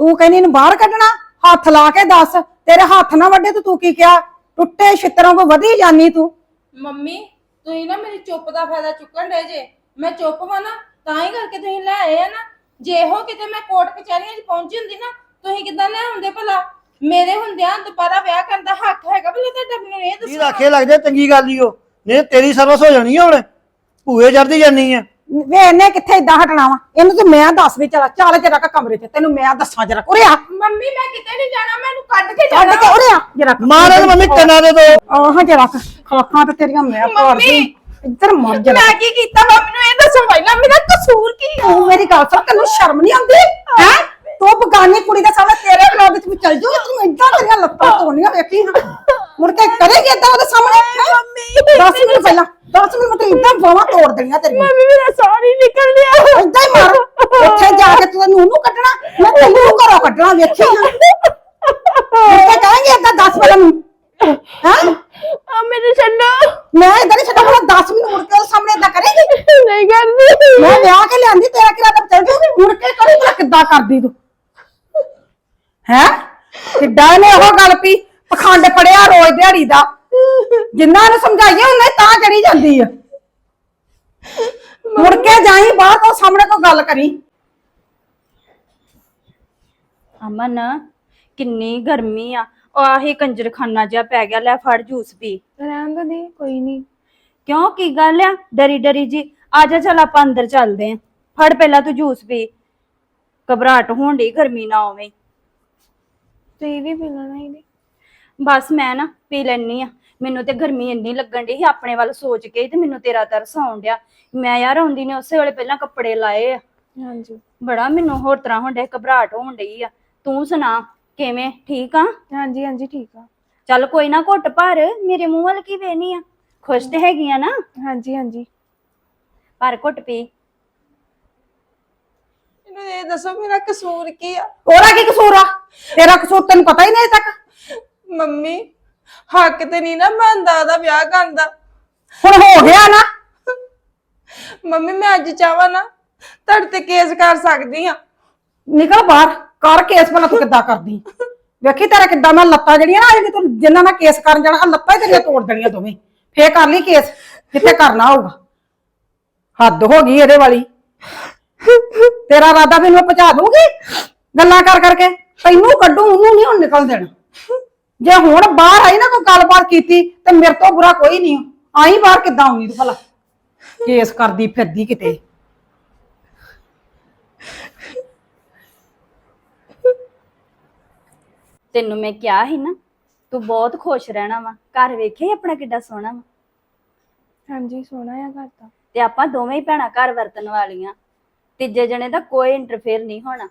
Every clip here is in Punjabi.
ਤੂੰ ਕਹਿੰਦੀ ਇਹਨੂੰ ਬਾਹਰ ਕੱਢਣਾ? ਹੱਥ ਲਾ ਕੇ ਦੱਸ। ਤੇਰੇ ਹੱਥ ਨਾ ਵੱਡੇ ਤੇ ਤੂੰ ਕੀ ਕਿਹਾ? ਟੁੱਟੇ ਛਿੱਤਰਾਂ ਕੋ ਵਧੀ ਜਾਨੀ ਤੂੰ। ਮੰਮੀ ਤੁਸੀਂ ਨਾ ਮੇਰੀ ਚੁੱਪ ਦਾ ਫਾਇਦਾ ਚੁੱਕਣ ਦੇ ਜੇ। ਮੈਂ ਚੁੱਪ ਵਾਂ ਨਾ ਤਾਂ ਹੀ ਕਰਕੇ ਤੁਸੀਂ ਲੈ ਆਏ ਆ ਨਾ। ਜੇ ਇਹੋ ਕਿਤੇ ਮੈਂ ਕੋਰਟ ਕਚਹਿਰੀਆਂ 'ਚ ਪਹੁੰਚੀ ਹੁੰਦੀ ਨਾ ਤੁਸੀਂ ਕਿੱਦਾਂ ਲੈ ਆਉਂਦੇ ਭਲਾ? ਮੇਰੇ ਹੁੰਦਿਆਂ ਦੁਬਾਰਾ ਵਿਆਹ ਕਰਨ ਦਾ ਹੱਕ ਹੈਗਾ ਭਲਾ ਤੁਹਾਡਾ ਮੈਨੂੰ ਇਹ ਕੀ ਦੱਸੋ। ਰੱਖੇ ਲੱਗ ਜਾ ਚੰਗੀ ਗੱਲ ਹੀ ਉਹ ਨਹੀਂ ਤੇਰੀ ਸਰਵਿਸ ਹੋ ਜਾਣੀ ਆ ਹੁਣ। ਭੂਏ ਚੜਦੀ ਜਾਨੀ ਆ। ਵੇ ਇਹਨੇ ਕਿੱਥੇ ਇਦਾਂ ਹਟਣਾ ਵਾ? ਇਹਨੂੰ ਤੇ ਮੈਂ ਦੱਸ ਵੀ ਚਲਾ ਚੱਲ ਜਰਾ ਕਮਰੇ 'ਚ ਤੈਨੂੰ ਮੈਂ ਦੱਸਾਂ ਜਰਾ ਉਰੇ ਆ। ਮੰਮੀ ਮੈਂ ਕਿਤੇ ਨਹੀਂ ਜਾਣਾ ਮੈਨੂੰ ਕੱਢ ਕੇ ਕੱਢ ਜਾਣਾ ਕੇ ਉਰੇ ਆ ਜਰਾ ਮਾਰਨ ਮੰਮੀ ਕੰਨਾਂ ਦੇ ਦੋ। ਆਹ ਜਰਾ ਖਾਖਾਂ ਤੇ ਤੇਰੀਆਂ ਮੈਂ ਪਾੜਦੀ ਇੱਧਰ ਮਰ ਜਾ। ਮੈਂ ਕੀ ਕੀਤਾ? ਵਾ ਮੈਨੂੰ ਇਹ ਦੱਸੋ ਪਹਿਲਾਂ ਮੇਰਾ ਕਸੂਰ ਕੀ ਆ? ਤੂੰ ਮੇਰੀ ਗੱਲ ਸੁਣ ਤੈਨੂੰ ਸ਼ਰਮ ਨਹੀਂ ਆਉਂਦੀ? ਹੈ? ਤੂੰ ਬਗਾਨੀ ਕੁੜੀ ਦੇ ਸਾਹਮਣੇ ਤੇਰੇ ਵਿਰੋਧ ਵਿੱਚ ਵੀ ਚੱਲ ਜੂ ਤੂੰ ਏਦਾਂ ਤੇਰੀਆਂ ਲੱਤਾਂ ਤੋੜਨੀਆਂ ਵੇਖੀ। ਮੁੜ ਕੇ ਕਰੇਗੀ ਏਦਾਂ ਉਹਦੇ ਸਾਹਮਣੇ ਮੰਮੀ 10 ਮਿੰਟ ਪਹਿਲਾਂ 10 ਮਿੰਟ ਮਤਲਬ ਏਦਾਂ ਬਾਹਾਂ ਤੋੜ ਦੇਣੀਆਂ ਤੇਰੀਆਂ। ਮੰਮੀ ਮੇਰਾ ਸਾਰੀ ਨਿਕਲ ਲਿਆ ਏਦਾਂ ਹੀ ਮਾਰ। ਉੱਥੇ ਜਾ ਕੇ ਤੂੰ ਨੂੰ ਨੂੰ ਕੱਢਣਾ ਮੈਂ ਤੈਨੂੰ ਘਰੋਂ ਕੱਢਣਾ ਵੇਖੀ ਹਾਂ ਮੁੜ ਕੇ ਕਹਾਂਗੇ ਏਦਾਂ 10 ਪਹਿਲਾਂ ਮੈਨੂੰ ਹਾਂ? ਆ ਮੈਨੂੰ ਛੱਡੋ। ਮੈਂ ਏਦਾਂ ਨਹੀਂ ਛੱਡਾਂ ਹੁਣ 10 ਮਿੰਟ ਮੁੜ ਕੇ ਉਹਦੇ ਸਾਹਮਣੇ ਏਦਾਂ ਕਰੇਗੀ। ਨਹੀਂ ਕਰਦੀ। ਮੈਂ ਵਿਆਹ ਕੇ ਲਿਆਂਦੀ ਤੇਰਾ ਕਿਰਾ ਤਾਂ ਚੱਲ ਜੂਗੀ ਮੁੜ ਕੇ ਕਰੀ ਤੂੰ ਕਿੱਦਾਂ ਕਰਦੀ ਤੂੰ? ਹੈ? ਕਿੱਦਾਂ ਨੇ ਉਹ ਗੱਲ ਪੀ ਪਖੰਡ ਪੜਿਆ ਰੋਜ਼ ਦਿਹਾੜੀ ਦਾ। ਜਿੰਨਾ ਨੂੰ ਸਮਝਾਈਏ ਉਹਨੇ ਤਾਂ ਚੜੀ ਜਾਂਦੀ ਆ। ਮੁੜ ਕੇ ਜਾਈ ਬਾਹਰ ਤੋਂ ਸਾਹਮਣੇ ਕੋਈ ਗੱਲ ਕਰੀ। ਅਮਨ ਕਿੰਨੀ ਗਰਮੀ ਆ। ਉਹ ਆਹੀ ਕੰਜਰਖਾਨਾ ਜਿਹਾ ਪੈ ਗਿਆ ਲੈ ਫੜ ਜੂਸ ਪੀ। ਰਹਿਣ ਦੋ ਦੀ ਕੋਈ ਨਹੀਂ ਕਿਉਂ? ਕੀ ਗੱਲ ਆ? ਡਰੀ ਡਰੀ ਜੀ। ਆ ਜਾ ਚੱਲ ਆਪਾਂ ਅੰਦਰ ਚੱਲਦੇ ਆਂ। ਫੜ ਪਹਿਲਾਂ ਤੂੰ ਜੂਸ ਪੀ। ਘਬਰਾਹਟ ਹੋਣ ਡਈ ਗਰਮੀ ਨਾ ਹੋਵੇ। ਤੁਸੀਂ ਵੀ ਪੀ ਲੈਣਾ ਇਹਦੀ ਬਸ ਮੈਂ ਨਾ ਪੀ ਲੈਣੀ ਆ ਮੈਨੂੰ ਤੇ ਗਰਮੀ ਇੰਨੀ ਲੱਗਣ ਡਈ ਸੀ ਆਪਣੇ ਵੱਲ ਸੋਚ ਕੇ ਹੀ ਤੇ ਮੈਨੂੰ ਤੇਰਾ ਤਰਸ ਆਉਣ ਡਿਆ। ਮੈਂ ਯਾਰ ਆਉਂਦੀ ਨੇ ਉਸੇ ਵੇਲੇ ਪਹਿਲਾਂ ਕੱਪੜੇ ਲਾਏ ਆ। ਹਾਂਜੀ। ਬੜਾ ਮੈਨੂੰ ਹੋਰ ਤਰ੍ਹਾਂ ਹੋਣ ਡਿਆ ਘਬਰਾਹਟ ਹੋਣ ਡਈ ਆ। ਤੂੰ ਸੁਣਾ ਕਿਵੇਂ? ਠੀਕ ਆ? ਹਾਂਜੀ ਹਾਂਜੀ ਠੀਕ ਆ। ਚੱਲ ਕੋਈ ਨਾ ਘੁੱਟ ਭਰ ਮੇਰੇ ਮੂੰਹ ਵੱਲ ਕੀ ਵੇਨੀ ਆ? ਖੁਸ਼ ਤੇ ਹੈਗੀ ਆ ਨਾ? ਹਾਂਜੀ ਹਾਂਜੀ। ਪਰ ਘੁੱਟ ਪੀ। ਦੱਸੋ ਮੇਰਾ ਕਸੂਰ ਕੀ ਆ? ਉਹਦਾ ਕੀ ਕਸੂਰ ਆ? ਤੇਰਾ ਕਸੂਰ ਤੈਨੂੰ ਪਤਾ ਹੀ ਨਹੀਂ ਅਜੇ ਤੱਕ। ਮੰਮੀ ਹੱਕ ਤੇ ਨਹੀਂ ਨਾ ਬਣਦਾ ਉਹਦਾ ਵਿਆਹ ਕਰਨ ਦਾ ਹੁਣ ਹੋ ਗਿਆ ਨਾ। ਮੰਮੀ ਮੈਂ ਅੱਜ ਚਾਹਾਂ ਨਾ ਤੁਹਾਡੇ ਤੇ ਕੇਸ ਕਰ ਸਕਦੀ ਆ। ਨਿਕਲ ਬਾਹਰ ਕਰ ਕੇਸ ਭਲਾ ਤੂੰ ਕਿੱਦਾਂ ਕਰਦੀ। ਵੇਖੀ ਤੇਰਾ ਕਿੱਦਾਂ ਮੈਂ ਲੱਤਾਂ ਜਿਹੜੀਆਂ ਨਾ ਅੱਜ ਤੂੰ ਜਿੰਨਾਂ ਨਾਲ ਕੇਸ ਕਰਨ ਜਾਣਾ ਆਹ ਲੱਤਾਂ ਹੀ ਤੇਰੀਆਂ ਤੋੜ ਦੇਣੀਆਂ ਦੋਵੇਂ। ਫੇਰ ਕਰ ਲਈ ਕੇਸ ਜਿੱਥੇ ਕਰਨਾ ਹੋਊਗਾ। ਹੱਦ ਹੋ ਗਈ ਇਹਦੇ ਵਾਲੀ। ਤੇਰਾ ਰਾਦਾ ਮੈਨੂੰ ਪਹੁੰਚਾ ਦੂੰਗੀ ਗੱਲਾਂ ਕਰ ਕਰਕੇ। ਤੈਨੂੰ ਕੱਢੂ ਉਹਨੂੰ ਨਹੀਂ ਹੁਣ ਨਿਕਲ ਦੇਣਾ। ਜੇ ਹੁਣ ਬਾਹਰ ਆਈ ਨਾ ਕੋਈ ਗੱਲਬਾਤ ਕੀਤੀ ਤੇ ਮੇਰੇ ਤੋਂ ਬੁਰਾ ਕੋਈ ਨਹੀਂ ਆਈ ਬਾਹਰ ਕਿੱਦਾਂ ਆਉਣੀ ਤੂੰ ਭਲਾ? ਕੇਸ ਕਰਦੀ ਫਿਰਦੀ ਕਿਤੇ। ਤੈਨੂੰ ਮੈਂ ਕਿਹਾ ਸੀ ਨਾ ਤੂੰ ਬਹੁਤ ਖੁਸ਼ ਰਹਿਣਾ ਵਾ। ਘਰ ਵੇਖੇ ਆਪਣਾ ਕਿੱਡਾ ਸੋਹਣਾ ਵਾ? ਹਾਂਜੀ ਸੋਹਣਾ ਆ ਘਰ ਤਾਂ। ਤੇ ਆਪਾਂ ਦੋਵੇਂ ਹੀ ਭੈਣਾਂ ਘਰ ਵਰਤਣ ਵਾਲੀਆਂ। ਤੀਜੇ ਜਣੇ ਦਾ ਕੋਈ ਇੰਟਰਫੇਅਰ ਨਹੀਂ ਹੋਣਾ।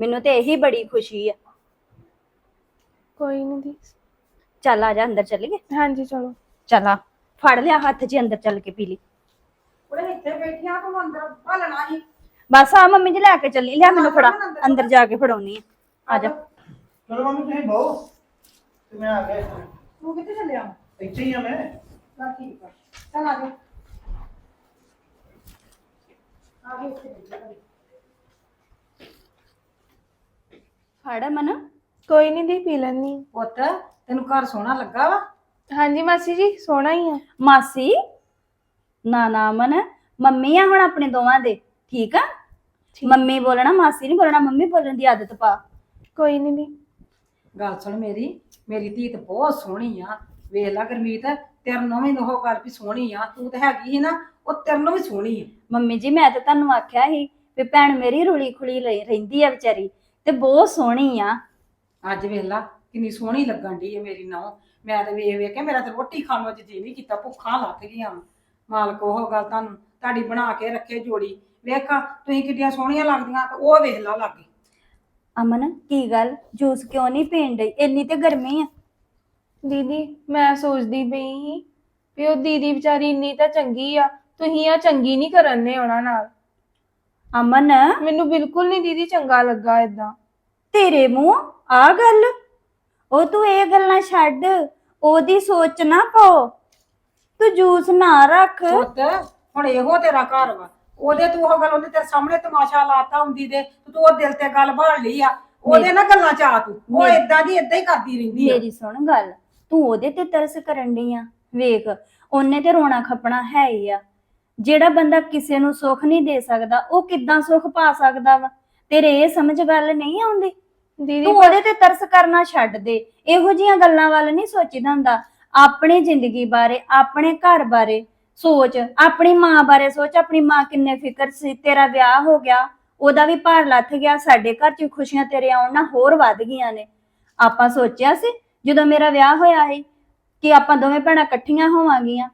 ਮੈਨੂੰ ਤੇ ਇਹੀ ਬੜੀ ਖੁਸ਼ੀ ਆ। ਕੋਈ ਨਹੀਂ ਦੀ ਚੱਲ ਆ ਜਾ ਅੰਦਰ ਚੱਲੀਏ। ਹਾਂਜੀ ਚਲੋ। ਚੱਲ ਆ ਫੜ ਲਿਆ ਹੱਥ 'ਚ ਅੰਦਰ ਚੱਲ ਕੇ ਪੀ ਲਈ। ਉਹਦੇ ਇੱਥੇ ਬੈਠੀਆਂ ਤੂੰ ਅੰਦਰ ਭਾਲਣਾ ਸੀ ਬਸ ਆ ਮੰਮੀ ਜੀ ਲੈ ਕੇ ਚੱਲੀ ਲਿਆ ਮੈਨੂੰ ਫੜਾ। ਅੰਦਰ ਜਾ ਕੇ ਫੜਾਉਣੀ ਆ। ਆ ਜਾ। ਚਲੋ ਮੰਮੀ ਤੁਸੀਂ ਬਹੁ। ਤੇ ਮੈਂ ਆ ਗਿਆ ਇੱਥੇ। ਤੂੰ ਕਿੱਥੇ ਚੱਲਿਆ? ਇੱਥੇ ਹੀ ਆ ਮੈਂ। ਚੱਲ ਠੀਕ ਆ। ਚੱਲ ਆ ਜਾ ਆ ਗਈ ਇੱਥੇ ਬੈਠੀ ਆ। ਫੜ ਮਨ ਕੋਈ ਨਹੀਂ ਦੀ ਪੀ ਲੈਣੀ ਪੁੱਤ ਤੈਨੂੰ ਘਰ ਸੋਹਣਾ ਲੱਗਾ ਵਾ? ਹਾਂਜੀ ਮਾਸੀ ਜੀ ਸੋਹਣਾ ਹੀ ਆ। ਮਾਸੀ? ਨਾ ਨਾ ਮਨ ਮੰਮੀ ਆ ਹੁਣ ਆਪਣੇ ਦੋਵਾਂ ਦੇ ਠੀਕ ਆ? ਮੰਮੀ ਬੋਲਣਾ ਮਾਸੀ ਨਹੀਂ ਬੋਲਣਾ ਮੰਮੀ ਬੋਲਣ ਦੀ ਆਦਤ ਪਾ। ਕੋਈ ਨਹੀਂ ਦੀ। ਗੱਲ ਸੁਣ ਮੇਰੀ ਮੇਰੀ ਧੀ ਤੇ ਬਹੁਤ ਸੋਹਣੀ ਆ। ਵੇਖ ਲੈ ਗਰਮੀਤ ਤੇਰੇ ਨੂੰ ਵੀ ਉਹ ਗੱਲ ਵੀ ਸੋਹਣੀ ਆ। ਤੂੰ ਤੇ ਹੈਗੀ ਸੀ ਨਾ ਉਹ ਤੇਰੇ ਨੂੰ ਵੀ ਸੋਹਣੀ ਆ। ਮੰਮੀ ਜੀ ਮੈਂ ਤਾਂ ਤੁਹਾਨੂੰ ਆਖਿਆ ਸੀ ਵੀ ਭੈਣ ਮੇਰੀ ਰੁਲੀ ਖੁਲੀ ਰਹੀ- ਰਹਿੰਦੀ ਆ ਵਿਚਾਰੀ ਤੇ ਬਹੁਤ ਸੋਹਣੀ ਆ। ਅੱਜ ਵੇਖ ਲਾ ਕਿੰਨੀ ਸੋਹਣੀ ਲੱਗਣ ਦੀ ਹੈ ਮੇਰੀ ਨੌ। ਮੈਂ ਤਾਂ ਵੇਖ ਵੇਖ ਕੇ ਮੇਰਾ ਤੇ ਰੋਟੀ ਖਾਣ ਨੂੰ ਅੱਜ ਜੀ ਨਹੀਂ ਕੀਤਾ ਭੁੱਖਾਂ ਲੱਗ ਗਈਆਂ ਵਾਂ। ਮਾਲਕ ਉਹ ਗੱਲ ਤੁਹਾਨੂੰ ਤੁਹਾਡੀ ਬਣਾ ਕੇ ਰੱਖੇ ਜੋੜੀ। ਵੇਖਾਂ ਤੁਸੀਂ ਕਿੱਡੀਆਂ ਸੋਹਣੀਆਂ ਲੱਗਦੀਆਂ ਤੇ ਉਹ ਵੇਖ ਲਾ ਲਾਗੇ। ਅਮਨ ਕੀ ਗੱਲ? ਜੂਸ ਕਿਉਂ ਨਹੀਂ ਪੀਣ ਡਈ? ਇੰਨੀ ਤੇ ਗਰਮੀ ਆ। ਦੀਦੀ ਮੈਂ ਸੋਚਦੀ ਪਈ ਸੀ ਵੀ ਉਹ ਦੀਦੀ ਵਿਚਾਰੀ ਇੰਨੀ ਤਾਂ ਚੰਗੀ ਆ ਤੁਸੀਂ ਆ ਚੰਗੀ ਨਹੀਂ ਕਰਨ ਨੇ ਉਹਨਾਂ ਨਾਲ। ਅਮਨ। ਮੈਨੂੰ ਬਿਲਕੁਲ ਨਹੀਂ ਦੀਦੀ ਚੰਗਾ ਲੱਗਾ ਇਦਾਂ ਤੇਰੇ ਮੂੰਹ ਆ ਗੱਲ? ਉਹ ਤੂੰ ਇਹ ਗੱਲਾਂ ਛੱਡ ਉਹਦੀ ਸੋਚ ਨਾ ਪਾਓ। ਤੂੰ ਜੂਸ ਨਾ ਰੱਖ। ਪੁੱਤ ਹੁਣ ਇਹੋ ਤੇਰਾ ਘਰ ਵਾ। ਉਹਦੇ ਤੂੰ ਉਹ ਗੱਲ ਉਹਨੇ ਤੇਰੇ ਸਾਹਮਣੇ ਤਮਾਸ਼ਾ ਲਾਤਾ ਹੁੰਦੀ ਦੇ ਤੇ ਤੂੰ ਉਹ ਦਿਲ ਤੇ ਗੱਲ ਭਾਲ ਲਈ ਆ। ਉਹਦੇ ਨਾਲ ਗੱਲਾਂ ਚ ਆ ਤੂੰ। ਉਹ ਇਦਾਂ ਦੀ ਇਦਾਂ ਹੀ ਕਰਦੀ ਰਹਿੰਦੀ ਆ। ਮੇਰੀ ਸੁਣ ਗੱਲ। ਤੂੰ ਉਹਦੇ ਤੇ ਤਰਸ ਕਰਨ ਡਈ ਆ। ਵੇਖ ਉਹਨੇ ਤੇ ਰੋਣਾ ਖਪਣਾ ਹੈ ਹੀ ਆ। ਜਿਹੜਾ ਬੰਦਾ ਕਿਸੇ ਨੂੰ ਸੁੱਖ ਨਹੀਂ ਦੇ ਸਕਦਾ ਉਹ ਕਿੱਦਾਂ ਸੁੱਖ ਪਾ ਸਕਦਾ ਵਾ? ਤੇਰੇ ਇਹ ਸਮਝ ਗੱਲ ਨਹੀਂ ਆਉਂਦੀ? ਦੀਦੀ ਤੂੰ ਉਹਦੇ ਤੇ ਤਰਸ ਕਰਨਾ ਛੱਡ ਦੇ। ਇਹੋ ਜੀਆਂ ਗੱਲਾਂ ਵੱਲ ਨਹੀਂ ਸੋਚੀਦਾ ਹੁੰਦਾ। ਆਪਣੀ ਜ਼ਿੰਦਗੀ ਬਾਰੇ ਆਪਣੇ ਘਰ ਬਾਰੇ ਸੋਚ। ਆਪਣੀ ਮਾਂ ਬਾਰੇ ਸੋਚ। ਆਪਣੀ ਮਾਂ ਕਿੰਨੇ ਫਿਕਰ ਸੀ ਤੇਰਾ ਵਿਆਹ ਹੋ ਗਿਆ। ਉਹਦਾ ਵੀ ਭਾਰ ਲੱਥ ਗਿਆ। ਸਾਡੇ ਘਰ 'ਚ ਖੁਸ਼ੀਆਂ ਤੇਰੇ ਆਉਣ ਨਾਲ ਹੋਰ ਵੱਧ ਗਈਆਂ ਨੇ। ਆਪਾਂ ਸੋਚਿਆ ਸੀ ਜਦੋਂ ਮੇਰਾ ਵਿਆਹ ਹੋਇਆ ਸੀ ਕਿ ਆਪਾਂ ਦੋਵੇਂ ਭੈਣਾਂ ਇਕੱਠੀਆਂ ਹੋਵਾਂਗੀਆਂ।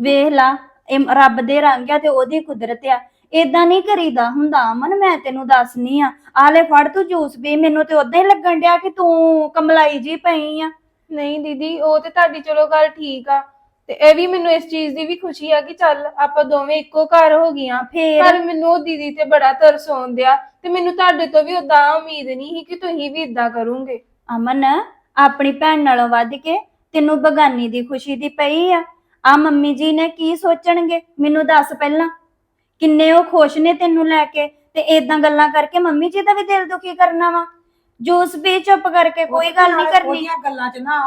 ਵੇਖ ਲਾ ਇਹ ਰੱਬ ਦੇ ਰੰਗ ਆ ਤੇ ਉਹਦੀ ਕੁਦਰਤ ਆ। ਏਦਾਂ ਨਹੀਂ ਕਰੀਦਾ ਹੁੰਦਾ ਅਮਨ ਮੈਂ ਤੈਨੂੰ ਦੱਸਨੀ ਆ। ਆਲੇ ਫੜ ਤੂੰ ਜੂਸ ਪੀ ਮੈਨੂੰ ਤੇ ਉਦਾਂ ਹੀ ਲੱਗਣ ਡਿਆ ਕਿ ਤੂੰ ਕਮਲਾਈ ਜੀ ਪਈ ਆ। ਨਹੀਂ ਦੀਦੀ ਉਹ ਤੇ ਤੁਹਾਡੀ ਚਲੋ ਗੱਲ ਠੀਕ ਆ। ਤੇ ਇਹ ਵੀ ਮੈਨੂੰ ਇਸ ਚੀਜ਼ ਦੀ ਵੀ ਖੁਸ਼ੀ ਆ ਕਿ ਚੱਲ ਆਪਾਂ ਦੋਵੇਂ ਇੱਕੋ ਘਰ ਹੋ ਗਈਆਂ। ਫੇਰ? ਪਰ ਮੈਨੂੰ ਉਹ ਦੀਦੀ ਤੇ ਬੜਾ ਤਰਸ ਆਉਂਦਿਆ ਤੇ ਮੈਨੂੰ ਤੁਹਾਡੇ ਤੋਂ ਵੀ ਉਦਾਂ ਉਮੀਦ ਨਹੀਂ ਸੀ ਕਿ ਤੁਸੀਂ ਵੀ ਇਦਾਂ ਕਰੋਗੇ। ਅਮਨ ਆਪਣੀ ਭੈਣ ਨਾਲੋਂ ਵੱਧ ਕੇ ਤੈਨੂੰ ਬਗਾਨੀ ਦੀ ਖੁਸ਼ੀ ਦੀ ਪਈ ਆ। ਆ ਮੰਮੀ ਜੀ ਨੇ ਕੀ ਸੋਚਣਗੇ? ਮੈਨੂੰ ਦੱਸ ਪਹਿਲਾਂ। ਕਿੰਨੇ ਉਹ ਖੁਸ਼ ਨੇ ਤੈਨੂੰ ਲੈ ਕੇ? ਤੇ ਏਦਾਂ ਗੱਲਾਂ ਕਰਕੇ ਮੰਮੀ ਜੀ ਦਾ ਵੀ ਦਿਲ ਦੁਖੀ ਕਰਨਾ ਵਾ? ਜੂਸ ਪੀ ਚੁੱਪ ਕਰਕੇ ਕੋਈ ਗੱਲ ਨਹੀਂ ਕਰਨੀ। ਉਹਦੀਆਂ ਗੱਲਾਂ ਚ ਨਾ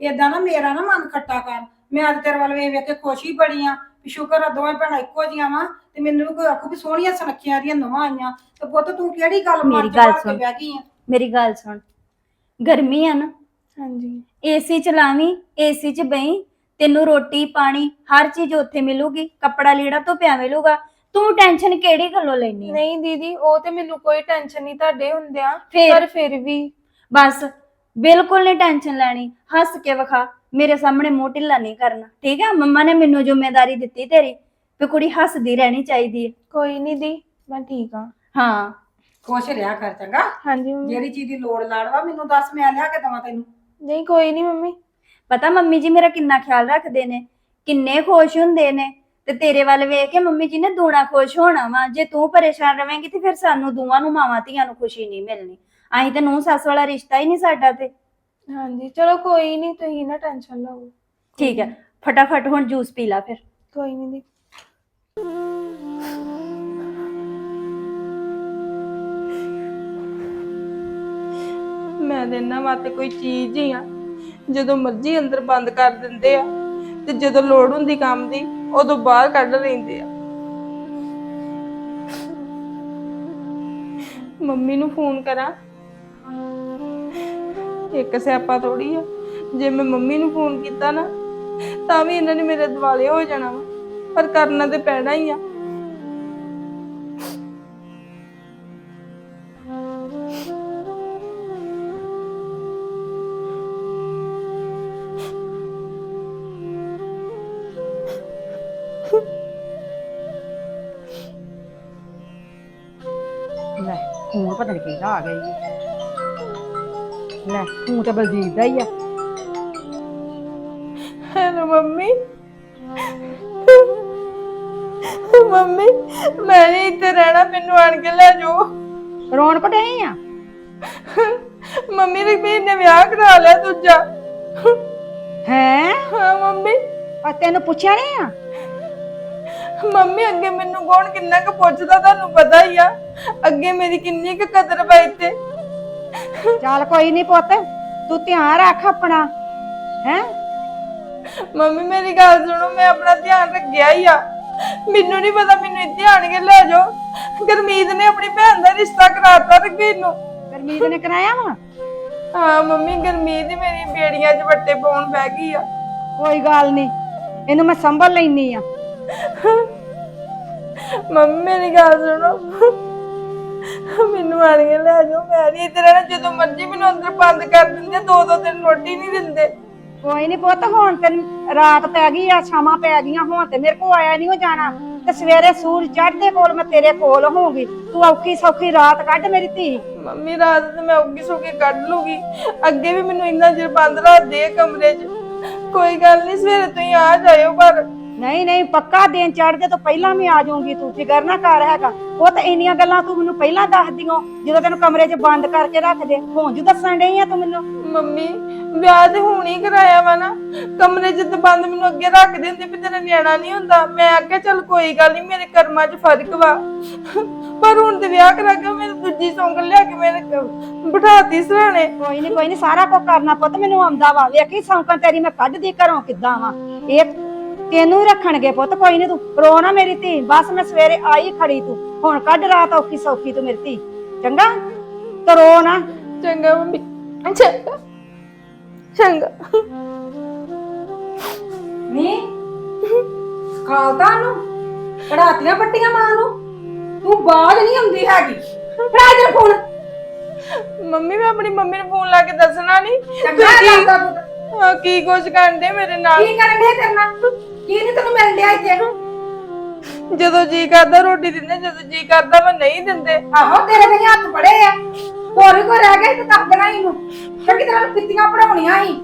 ਏਦਾਂ ਨਾ ਮੇਰਾ ਨਾ ਮਨ ਖੱਟਾ ਕਰ। ਮੈਂ ਅੱਜ ਤੇਰੇ ਵੱਲ ਵੇਖ ਵੇਖ ਕੇ ਖੁਸ਼ ਹੀ ਬੜੀ ਆ ਵੀ ਸ਼ੁਕਰ ਆ ਦੋਵੇਂ ਭੈਣਾਂ ਇੱਕੋ ਜੀਆਂ ਵਾ ਤੇ ਮੈਨੂੰ ਵੀ ਕੋਈ ਆਖੂ ਵੀ ਸੋਹਣੀਆਂ ਸੁਨੱਖੀਆਂ ਦੀਆਂ ਨਵਾਂ ਆਈਆਂ। ਤੇ ਪੁੱਤ ਤੂੰ ਕਿਹੜੀ ਗੱਲ ਮੇਰੀ ਗੱਲ ਸੁਣ। ਬਹਿ ਗਈ ਆ? ਮੇਰੀ ਗੱਲ ਸੁਣ। ਗਰਮੀ ਆ ਨਾ। ਹਾਂਜੀ। ਏਸੀ ਚਲਾਵੀਂ ਏਸੀ 'ਚ ਬਈ। ਤੈਨੂੰ ਰੋਟੀ ਪਾਣੀ ਹਰ ਚੀਜ਼ ਉੱਥੇ ਮਿਲੂਗੀ ਕੱਪੜਾ ਲੀੜਾ ਧੁੱਪਿਆ ਮਿਲੂਗਾ। ਤੂੰ ਟੈਨਸ਼ਨ ਕਿਹੜੀ ਗੱਲੋਂ ਲੈਣੀ ਨਹੀਂ ਦੀਦੀ ਉਹ ਤੇ ਮੈਨੂੰ ਕੋਈ ਟੈਨਸ਼ਨ ਨਹੀਂ ਤੁਹਾਡੇ ਹੁੰਦਿਆਂ ਫੇਰ? ਪਰ ਫਿਰ ਵੀ। ਬਸ ਬਿਲਕੁਲ ਨਹੀਂ ਟੈਨਸ਼ਨ ਲੈਣੀ। ਹੱਸ ਕੇ ਵਿਖਾ ਮੇਰੇ ਸਾਹਮਣੇ ਮੂੰਹ ਢਿੱਲਾ ਨਹੀਂ ਕਰਨਾ ਠੀਕ ਹੈ ਮੰਮਾ ਨੇ ਮੈਨੂੰ ਜ਼ਿੰਮੇਵਾਰੀ ਦਿੱਤੀ ਤੇਰੀ ਵੀ ਕੁੜੀ ਹੱਸਦੀ ਰਹਿਣੀ ਚਾਹੀਦੀ ਹੈ ਕੋਈ ਨਹੀਂ ਦੀ ਮੈਂ ਠੀਕ ਆ। ਹਾਂ। ਖੁਸ਼ ਰਿਹਾ ਕਰ ਚੰਗਾ? ਹਾਂਜੀ ਮੰਮੀ। ਜਿਹੜੀ ਚੀਜ਼ ਦੀ ਲੋੜ ਲਾੜ ਵਾ ਮੈਨੂੰ ਦੱਸ ਮੈਂ ਲਿਆ ਕੇ ਦਵਾਂ ਤੈਨੂੰ। ਨਹੀਂ ਕੋਈ ਨਹੀਂ ਮੰਮੀ। ਪਤਾ ਮੰਮੀ ਜੀ ਮੇਰਾ ਕਿੰਨਾ ਖਿਆਲ ਰੱਖਦੇ ਨੇ? ਕਿੰਨੇ ਖੁਸ਼ ਹੁੰਦੇ ਨੇ? ਤੇ ਤੇਰੇ ਵੱਲ ਵੇਖ ਕੇ ਮੰਮੀ ਜੀ ਨੇ ਦੂਣਾ ਖੁਸ਼ ਹੋਣਾ ਵਾ। ਜੇ ਤੂੰ ਪਰੇਸ਼ਾਨ ਰਵੇਂਗੀ ਤੇ ਫਿਰ ਸਾਨੂੰ ਦੋਵਾਂ ਨੂੰ ਮਾਵਾਂ ਧੀਆਂ ਨੂੰ ਖੁਸ਼ੀ ਨਹੀਂ ਮਿਲਣੀ। ਅਸੀਂ ਤੇ ਨੂੰ ਸੱਸ ਵਾਲਾ ਰਿਸ਼ਤਾ ਹੀ ਨਹੀਂ ਸਾਡਾ ਤੇ। ਹਾਂਜੀ ਚਲੋ ਕੋਈ ਨਹੀਂ ਤੁਸੀਂ ਨਾ ਟੈਨਸ਼ਨ ਲਓ। ਠੀਕ ਹੈ ਫਟਾਫਟ ਹੁਣ ਜੂਸ ਪੀ ਲਾ ਫਿਰ। ਕੋਈ ਨਹੀਂ ਦੀ ਮੈਂ ਤੇ ਇਹਨਾਂ ਵਾਸਤੇ ਕੋਈ ਚੀਜ਼ ਹੀ ਆ। ਜਦੋਂ ਮਰਜ਼ੀ ਅੰਦਰ ਬੰਦ ਕਰ ਦਿੰਦੇ ਆ ਤੇ ਜਦੋਂ ਲੋੜ ਹੁੰਦੀ ਕੰਮ ਦੀ, ਉਦੋਂ ਬਾਹਰ ਕੱਢ ਲੈਂਦੇ ਆ। ਮੰਮੀ ਨੂੰ ਫੋਨ ਕਰਾਂ। ਇੱਕ ਸਿਆਪਾ ਥੋੜੀ ਆ। ਜੇ ਮੈਂ ਮੰਮੀ ਨੂੰ ਫੋਨ ਕੀਤਾ ਨਾ, ਤਾਂ ਵੀ ਇਹਨਾਂ ਨੇ ਮੇਰੇ ਦਿਵਾਲੇ ਹੋ ਜਾਣਾ ਵਾ। ਪਰ ਕਰਨਾ ਤੇ ਪੈਣਾ ਹੀ ਆ। ਆ ਗਿਆ ਜੀ ਲੈ ਫੋਨ ਤੇ ਬਲਜੀਤ ਦਾ ਹੀ ਆ। Hello mummy. ਮੰਮੀ ਮੈਂ ਨਹੀਂ ਇੱਥੇ ਰਹਿਣਾ ਮੈਨੂੰ ਆਣ ਕੇ ਲੈ ਜਾਓ। ਰੌਣਕ ਡਈ ਆ? ਮੰਮੀ ਰਘਬੀਰ ਨੇ ਵਿਆਹ ਕਰਾ ਲਿਆ ਦੂਜਾ। ਹੈ? ਹਾਂ ਮੰਮੀ। ਆ ਤੈਨੂੰ ਪੁੱਛਿਆ ਨਹੀਂ ਆ? ਮੰਮੀ ਅੱਗੇ ਮੈਨੂੰ ਕੌਣ ਕਿੰਨਾ ਕੁ ਪੁੱਛਦਾ ਤੁਹਾਨੂੰ ਪਤਾ ਹੀ ਆ। ਅੱਗੇ ਮੇਰੀ ਕਿੰਨੀ ਕੁ ਕਦਰ ਵਾ ਇੱਥੇ। ਚੱਲ ਕੋਈ ਨਹੀਂ ਪੁੱਤ ਤੂੰ ਧਿਆਨ ਰੱਖ ਆਪਣਾ ਹੈ? ਮੰਮੀ ਮੇਰੀ ਗੱਲ ਸੁਣੋ ਮੈਂ ਆਪਣਾ ਧਿਆਨ ਰੱਖਿਆ ਹੀ ਆ। ਮੈਨੂੰ ਨਹੀਂ ਪਤਾ ਮੈਨੂੰ ਇੱਥੇ ਆਣ ਕੇ ਲੈ ਜਾਓ। ਗਰਮੀਤ ਨੇ ਆਪਣੀ ਭੈਣ ਦਾ ਰਿਸ਼ਤਾ ਕਰਾਤਾ ਰਘਬੀਰ ਨੂੰ। ਗਰਮੀਤ ਨੇ ਕਰਾਇਆ ਵਾ? ਹਾਂ ਮੰਮੀ ਗਰਮੀਤ ਹੀ ਮੇਰੀ ਬੇੜੀਆਂ 'ਚ ਵੱਟੇ ਪਾਉਣ ਬਹਿ ਗਈ ਆ। ਕੋਈ ਗੱਲ ਨਹੀਂ ਇਹਨੂੰ ਮੈਂ ਸੰਭਲ ਲੈਣੀ ਆ। ਮੰਮੀ ਮੇਰੀ ਗੱਲ ਸੁਣੋ। ਮੈਨੂੰ ਆਣ ਕੇ ਲੈ ਜਾਓ ਮੈਂ ਨਹੀਂ ਇੱਥੇ ਰਹਿਣਾ ਜਦੋਂ ਮਰਜ਼ੀ ਮੈਨੂੰ ਅੰਦਰ ਬੰਦ ਕਰ ਦਿੰਦੇ ਦੋ ਦੋ ਦਿਨ ਰੋਟੀ ਨਹੀਂ ਦਿੰਦੇ। ਕੋਈ ਨਹੀਂ ਪੁੱਤ ਹੁਣ ਤੈਨੂੰ ਰਾਤ ਪੈ ਗਈ ਆ ਸ਼ਾਮਾਂ ਪੈ ਗਈਆਂ ਹੁਣ ਤੇ ਮੇਰੇ ਕੋ ਆਇਆ ਨਹੀਂ ਹੋ ਜਾਣਾ। ਤੇ ਸਵੇਰੇ ਸੂਰਜ ਚੜ੍ਹਦੇ ਕੋਲ ਮੈਂ ਤੇਰੇ ਕੋਲ ਹੋਊਂਗੀ। ਤੂੰ ਔਖੀ ਸੌਖੀ ਰਾਤ ਕੱਢ ਮੇਰੀ ਧੀ। ਮੰਮੀ ਰਾਤ ਤੇ ਮੈਂ ਉੱਗੀ ਸੁੱਕੀ ਕੱਢ ਲੂਗੀ। ਅੱਗੇ ਵੀ ਮੈਨੂੰ ਇੰਨਾ ਚਿਰ ਬੰਦ ਰੱਖਦੇ ਆ ਕਮਰੇ 'ਚ। ਕੋਈ ਗੱਲ ਨਹੀਂ ਸਵੇਰੇ ਤੁਸੀਂ ਆ ਜਾਇਓ ਪਰ ਨਹੀਂ ਨਹੀਂ ਪੱਕਾ ਦਿਨ ਚੜ੍ਹਦੇ ਤੋਂ ਪਹਿਲਾਂ ਵੀ ਆ ਜਾਊਂਗੀ ਤੂੰ ਫਿਕਰ ਨਾ ਕਰ ਹੈਗਾ। ਉਹ ਤਾਂ ਇੰਨੀਆਂ ਗੱਲਾਂ ਤੂੰ ਮੈਨੂੰ ਪਹਿਲਾਂ ਦੱਸ ਦਿਓ ਜਦੋਂ ਤੈਨੂੰ ਕਮਰੇ 'ਚ ਬੰਦ ਕਰਕੇ ਰੱਖ ਦੇ ਹੁਣ ਜੂ ਦੱਸਣ ਡਈ ਆ ਤੂੰ ਮੈਨੂੰ? ਮੰਮੀ ਵਿਆਹ ਤੇ ਹੁਣ ਹੀ ਕਰਾਇਆ ਵਾ ਨਾ। ਕਮਰੇ 'ਚ ਤਾਂ ਬੰਦ ਮੈਨੂੰ ਅੱਗੇ ਰੱਖ ਦਿੰਦੇ ਵੀ ਤੇਰਾ ਨਿਆਣਾ ਨਹੀਂ ਹੁੰਦਾ। ਮੈਂ ਆਖਿਆ ਚੱਲ ਕੋਈ ਗੱਲ ਨਹੀਂ ਮੇਰੇ ਕਰਮਾਂ 'ਚ ਫ਼ਰਕ ਵਾ। ਪਰ ਹੁਣ ਤੇ ਵਿਆਹ ਕਰਾ ਕੇ ਮੈਨੂੰ ਦੂਜੀ ਸੌਂਗਲ ਲਿਆ ਕੇ ਮੇਰੇ ਬਿਠਾਤੀ ਸਰਾਣੇ। ਕੋਈ ਨਹੀਂ ਕੋਈ ਨਹੀਂ ਸਾਰਾ ਕੁਝ ਕਰਨਾ ਪੁੱਤ ਮੈਨੂੰ ਆਉਂਦਾ ਵਾ। ਵੇਖੀ ਸੌਂਕਾਂ ਤੇਰੀ ਮੈਂ ਕੱਢਦੀ ਘਰੋਂ ਕਿੱਦਾਂ ਵਾ। ਇਹ ਤੈਨੂੰ ਰੱਖਣਗੇ ਪੁੱਤ ਕੋਈ ਨਹੀਂ ਤੂੰ ਰੋ ਨਾ ਮੇਰੀ ਧੀ ਬਸ ਮੈਂ ਸਵੇਰੇ ਆਈ ਖੜੀ ਤੂੰ ਹੁਣ ਕੱਢ ਰਾਤ ਔਖੀ ਸੌਖੀ ਤੂੰ ਮੇਰੀ ਧੀ ਚੰਗਾ? ਤੇ ਰੋ ਨਾ। ਚੰਗਾ ਮੰਮੀ ਚੰਗਾ ਚੰਗਾ। ਨੀ? ਕਾਲਦਾ ਨੂੰ ਕੜਾਤੀਆਂ ਪੱਟੀਆਂ ਮਾਂ ਨੂੰ ਤੂੰ ਬਾਜ ਨਹੀਂ ਹੁੰਦੀ ਹੈਗੀ। ਫੜਾ ਦੇ ਫੋਨ। ਮੰਮੀ ਮੈਂ ਆਪਣੀ ਮੰਮੀ ਨੂੰ ਫੋਨ ਲਾ ਕੇ ਦੱਸਣਾ ਨਹੀਂ ਚੰਗਾ ਕਰਦਾ ਤੂੰ ਹਾਂ, ਕੀ ਕੁਝ ਕਰਦੇ ਮੇਰੇ ਨਾਲ? ਕੀ ਕਰਨ ਦੇ ਕਰਨਾ ਕੀ ਨਹੀਂ ਤੈਨੂੰ ਮਿਲ ਡਿਆ ਇੱਥੇ? ਜਦੋਂ ਜੀ ਕਰਦਾ ਰੋਟੀ ਦਿੰਦੇ ਜਦੋਂ ਜੀ ਕਰਦਾ ਮੈਂ ਨਹੀਂ ਦਿੰਦੇ। ਆਹੋ ਤੇਰੇ ਦੇ ਹੱਥ ਬੜੇ ਆ। ਹੋਰ ਵੀ ਕੋਈ ਰਹਿ ਗਿਆ ਤੇ ਦੱਸ ਦੇਣਾ ਇਹਨੂੰ। ਕਿਉਂਕਿ ਤੇਰੇ ਨੂੰ ਪਿੱਤੀਆਂ ਪੜਾਉਣੀਆਂ ਸੀ।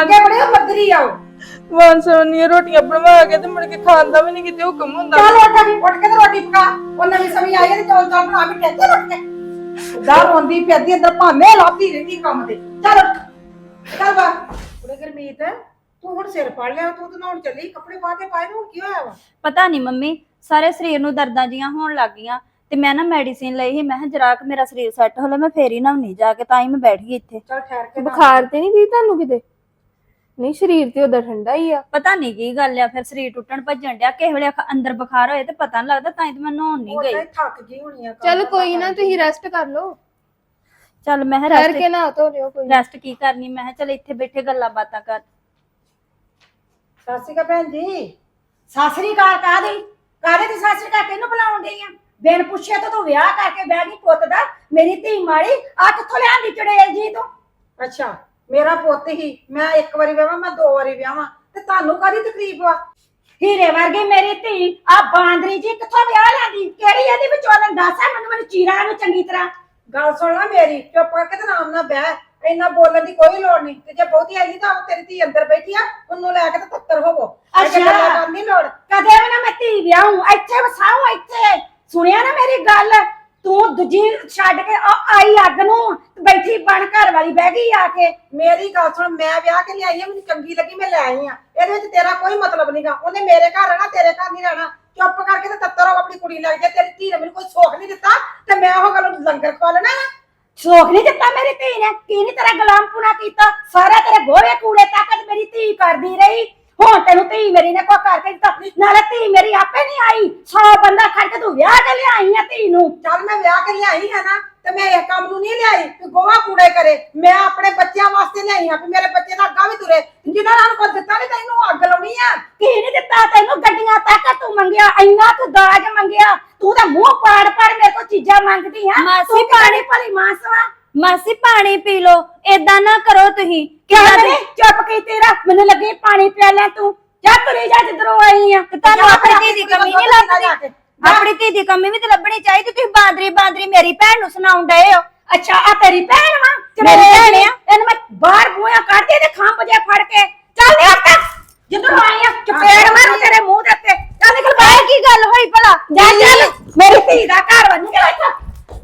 ਅੱਗੇ ਬੜੇ ਉਹ ਮੱਦਰੀ ਆਓ ਵਾਂ ਸੋਨੀਆਂ ਰੋਟੀਆਂ ਬਣਵਾ ਕੇ ਤੇ ਮੁੜ ਕੇ ਖਾਂਦਾ ਵੀ ਨਹੀਂ ਕਿਤੇ ਹੁਕਮ ਹੁੰਦਾ। ਚੱਲ ਉੱਠ ਉੱਠ ਕੇ ਤੇ ਰੋਟੀ ਪਕਾ। ਉਹ ਨਵੀਂ ਸਮੀ ਆਈ ਹੈ ਤੇ ਚੌਲ ਚਾਲ ਬਣਾ ਕੇ ਟੇਕੇ ਉੱਠ ਕੇ ਦਾ ਰੋਂਦੀ ਪਿਆਦੀ ਅੰਦਰ ਭਾਵੇਂ ਲਾਦੀ ਰਹਿੰਦੀ ਕੰਮ ਤੇ। ਚੱਲ ਉੱਠ। ਚੱਲ ਬਾ ਕੁੜੇ ਗਰਮੀਤ ਤੂੰ ਹੁਣ ਸਿਰ ਫੜ ਲਿਆ ਤੂੰ ਤੇ ਨਹਾਉਣ ਚੱਲੀ ਕੱਪੜੇ ਪਾ ਕੇ ਪਾਏ ਨੂੰ ਹੁਣ ਕੀ ਹੋਇਆ ਵਾ? ਪਤਾ ਨਹੀਂ ਮੰਮੀ ਸਾਰੇ ਸਰੀਰ ਨੂੰ ਦਰਦਾਂ ਜੀਆਂ ਹੋਣ ਲੱਗ ਗਈਆਂ ਤੇ ਮੈਂ ਨਾ ਮੈਡੀਸਿਨ ਲਈ ਸੀ ਮੈਂ ਕਿਹਾ ਜਰਾ ਕੁ ਮੇਰਾ ਸਰੀਰ ਸੈੱਟ ਹੋ ਲੈ ਮੈਂ ਫੇਰ ਹੀ ਨਹਾਉਣੀ ਜਾ ਕੇ ਤਾਂ ਹੀ ਮੈਂ ਬੈਠ ਗਈ ਇੱਥੇ। ਚੱਲ ਠਹਿਰ ਕੇ ਨਹਾ। ਬੁਖਾਰ ਤੇ ਨਹੀਂ ਦੀ ਤੁਹਾਨੂੰ ਕਿਤੇ? ਨਹੀਂ ਸਰੀਰ ਤੇ ਉਦਾਂ ਠੰਡਾ ਹੀ ਆ। ਪਤਾ ਨਹੀਂ ਕੀ ਗੱਲ ਆ ਫਿਰ ਸਰੀਰ ਟੁੱਟਣ ਭੱਜਣ ਡਿਆ ਕਿਸੇ ਵੇਲੇ ਅੱਖ- ਅੰਦਰ ਬੁਖਾਰ ਹੋਏ ਤੇ ਪਤਾ ਨਹੀਂ ਲੱਗਦਾ ਤਾਂ ਹੀ ਤੇ ਮੈਂ ਨਹਾਉਣ ਨਹੀਂ ਗਈ। ਥੱਕ ਗਈ ਹੋਣੀ ਆ ਕੰਮ ਚਲ ਕੋਈ ਨਾ। ਤੁਸੀਂ ਰੈਸਟ ਕਰ ਲਓ। ਚੱਲ ਮੈਂ ਠਹਿਰ ਰੈਸਟ ਕੇ ਨਾ ਧੋ ਲਿਓ ਕੋਈ ਰੈਸਟ ਕੀ ਕਰਨੀ ਮੈਂ ਕਿਹਾ ਚੱਲ ਇੱਥੇ ਬੈਠੇ ਗੱਲਾਂ ਬਾਤਾਂ ਕਰ। ਸਤਿ ਸ਼੍ਰੀ ਅਕਾਲ ਭੈਣ ਜੀ। ਸਾਸਰੀ ਕਾਲ ਕਾਦੀ ਕਾਦੇ ਤੇ ਸਾਸਰੀ ਕਾਲ ਤੈਨੂੰ ਬੁਲਾਉਣ ਡਈ ਆ? ਬਿਨ ਪੁੱਛੇ ਤਾਂ ਤੂੰ ਵਿਆਹ ਕਰਕੇ ਬਹਿ ਗਈ ਪੁੱਤ ਦਾ ਮੇਰੀ ਧੀ ਮਾੜੀ ਆ ਕਿੱਥੋਂ ਲਿਆਂਦੀ ਚੜੇਲ ਜੀ ਤੂੰ? ਅੱਛਾ ਮੇਰਾ ਪੁੱਤ ਹੀ ਮੈਂ ਇੱਕ ਵਾਰੀ ਵਿਆਹਾਂ ਮੈਂ ਦੋ ਵਾਰੀ ਵਿਆਹਾਂ ਤੇ ਤੁਹਾਨੂੰ ਕਾਦੀ ਤਕਲੀਫ ਵਾ ਹੀਰੇ ਵਰਗੀ ਮੇਰੀ ਧੀ ਆ ਬਾਂਦਰੀ ਜੀ ਕਿੱਥੋਂ ਵਿਆਹ ਲੈਂਦੀ ਕਿਹੜੀ ਇਹਦੀ ਵਿਚੋਲਨ ਦੱਸ ਆ? ਮੈਨੂੰ ਮੈਨੂੰ ਚੀਰਾ ਨੂੰ ਚੰਗੀ ਤਰ੍ਹਾਂ। ਗੱਲ ਸੁਣ ਲੈ ਮੇਰੀ ਚੁੱਪ ਕਰਕੇ ਤੇ ਨਾਮ ਨਾ ਬਹਿ। ਇੰਨਾ ਬੋਲਣ ਦੀ ਕੋਈ ਲੋੜ ਨਹੀਂ। ਤੇ ਜੇ ਬਹੁਤੀ ਆਈ ਤਾਂ ਉਹ ਤੇਰੀ ਧੀ ਅੰਦਰ ਬੈਠੀ ਆ ਉਹਨੂੰ ਲੈ ਕੇ ਤੇ ਤੱਤਰ ਹੋਵੋ। ਅੱਛਾ। ਗੱਲਾਂ ਦੀ ਲੋੜ। ਕਦੇ ਵੀ ਨਾ ਮੈਂ ਧੀ ਵਿਆਹੂੰ ਇੱਥੇ ਵਸਾਉਂ ਇੱਥੇ। ਸੁਣਿਆ ਨਾ ਮੇਰੀ ਗੱਲ? ਤੂੰ ਦੂਜੀ ਛੱਡ ਕੇ ਆ- ਆਈ ਅੱਗ ਨੂੰ ਤੇ ਬੈਠੀ ਬਣ ਘਰ ਵਾਲੀ ਬਹਿ ਗਈ ਆ ਕੇ। ਮੇਰੀ ਗੱਲ ਸੁਣ ਮੈਂ ਵਿਆਹ ਕੇ ਲਿਆਈ ਆ ਮੈਨੂੰ ਚੰਗੀ ਲੱਗੀ ਮੈਂ ਲੈ ਆਈ ਆ। ਇਹਦੇ ਵਿੱਚ ਤੇਰਾ ਕੋਈ ਮਤਲਬ ਨਹੀਂਗਾ ਉਹਨੇ ਮੇਰੇ ਘਰ ਰਹਿਣਾ ਤੇਰੇ ਘਰ ਨਹੀਂ ਰਹਿਣਾ। ਚੁੱਪ ਕਰਕੇ ਤੇ ਤੱਤਰ ਹੋ ਆਪਣੀ ਕੁੜੀ ਲੱਗ ਜਾ ਤੇਰੀ ਧੀ ਨੇ ਮੈਨੂੰ ਕੋਈ ਸੁੱਖ ਨਹੀਂ ਦਿੱਤਾ ਤੇ ਮੈਂ ਉਹ ਗੱਲ ਨੂੰ ਲੰਗਰ ਖਵਾ ਲੈਣਾ ਸੋਖ ਨਹੀਂ ਦਿੱਤਾ ਮੇਰੀ ਧੀ ਨੇ ਕੀ ਨਹੀਂ ਤੇਰਾ ਗੁਲਾਮ ਪੁਣਾ ਕੀਤਾ? ਸਾਰਾ ਤੇਰੇ ਗੋਹੇ ਕੂੜੇ ਤੱਕ ਮੇਰੀ ਧੀ ਕਰਦੀ ਰਹੀ। ਹੁਣ ਤੈਨੂੰ ਧੀ ਮੇਰੀ ਨੇ ਕੋ ਕਰਕੇ ਦਿੱਤਾ। ਨਾਲੇ ਧੀ ਮੇਰੀ ਆਪੇ ਨਹੀਂ ਆਈ। ਸੌ ਬੰਦਾ ਖੜ ਕੇ ਤੂੰ ਵਿਆਹ ਕੇ ਲਿਆਈ ਆ ਧੀ ਨੂੰ। ਚੱਲ ਮੈਂ ਵਿਆਹ ਕੇ ਲਿਆਈ ਹੈ ਨਾ ਤੇ ਮੈਂ ਇਹ ਕੰਮ ਨੂੰ ਨਹੀਂ ਲਿਆਈ ਕਿ ਗੋਵਾ ਕੂੜੇ ਕਰੇ। ਮੈਂ ਆਪਣੇ ਬੱਚਿਆਂ ਵਾਸਤੇ ਲਿਆਈ ਆ ਕਿ ਮੇਰੇ ਬੱਚੇ ਦਾ ਅੱਗਾ ਵੀ ਤੁਰੇ। ਜਿਨ੍ਹਾਂ ਨਾਲ ਕੋਈ ਦਿੱਤਾ ਨਹੀਂ ਤੈਨੂੰ ਅੱਗ ਲਾਉਣੀ ਆ। ਕੀ ਨਹੀਂ ਦਿੱਤਾ? ਤੈਨੂੰ ਗੱਡੀਆਂ ਤੱਕ ਤੂੰ ਮੰਗਿਆ ਇੰਨਾ ਤੂੰ ਦਾਜ ਮੰਗਿਆ। ਤੂੰ ਤਾਂ ਮੂੰਹ ਪਾੜ ਪਾੜ ਮੇਰੇ ਕੋਲ ਚੀਜ਼ਾਂ ਮੰਗਦੀ ਆ। ਮਾਸੀ ਤੂੰ ਪਾਣੀ ਭਲੀ ਮਾਸਵਾ ਮਾਸੀ ਪਾਣੀ ਪੀ ਲੋ ਏਦਾਂ ਨਾ ਕਰੋ ਤੁਸੀਂ। ਕਰੇ ਚੁੱਪ ਕੀਤੀ ਰਹਿ ਮੈਨੂੰ ਲੱਗੀ ਪਾਣੀ ਪਿਆ ਲੈ ਤੂੰ। ਜਾ ਤੁਰੀ ਜਾ ਜਿੱਧਰੋਂ ਆਈ ਆ। ਤੇ ਤੁਹਾਨੂੰ ਆਪਣੀ ਧੀ ਦੀ ਕਮੀ ਨਹੀਂ ਲੱਗਦੀ? ਆਪਣੀ ਧੀ ਦੀ ਕਮੀ ਵੀ ਤੇ ਲੱਭਣੀ ਚਾਹੀਦੀ। ਤੁਸੀਂ ਬਾਂਦਰੀ ਬਾਂਦਰੀ ਮੇਰੀ ਭੈਣ ਨੂੰ ਸੁਣਾਉਣ ਡਏ ਹੋ। ਅੱਛਾ ਆ ਤੇਰੀ ਭੈਣ ਵਾ? ਮੇਰੀ ਭੈਣ ਆ। ਇਹਨੂੰ ਮੈਂ ਬਾਹਰ ਬੂਆ ਕੱਢਦੀ ਤੇ ਖੰਭ ਜੇ ਫੜ ਕੇ। ਚੱਲ ਨਿਕਲ ਜਿੱਧਰੋਂ ਆਈ ਆ ਚਪੇੜ ਮਾਰੂ ਤੇਰੇ ਮੂੰਹ ਦੇ ਉੱਤੇ ਚੱਲ ਨਿਕਲ ਬਾਹਰ ਕੀ ਗੱਲ ਹੋਈ ਭਲਾ? ਜਾ ਚੱਲ। ਮੇਰੀ ਧੀ ਦਾ ਘਰ ਵਾ ਨਿਕਲ ਇੱਥੋਂ।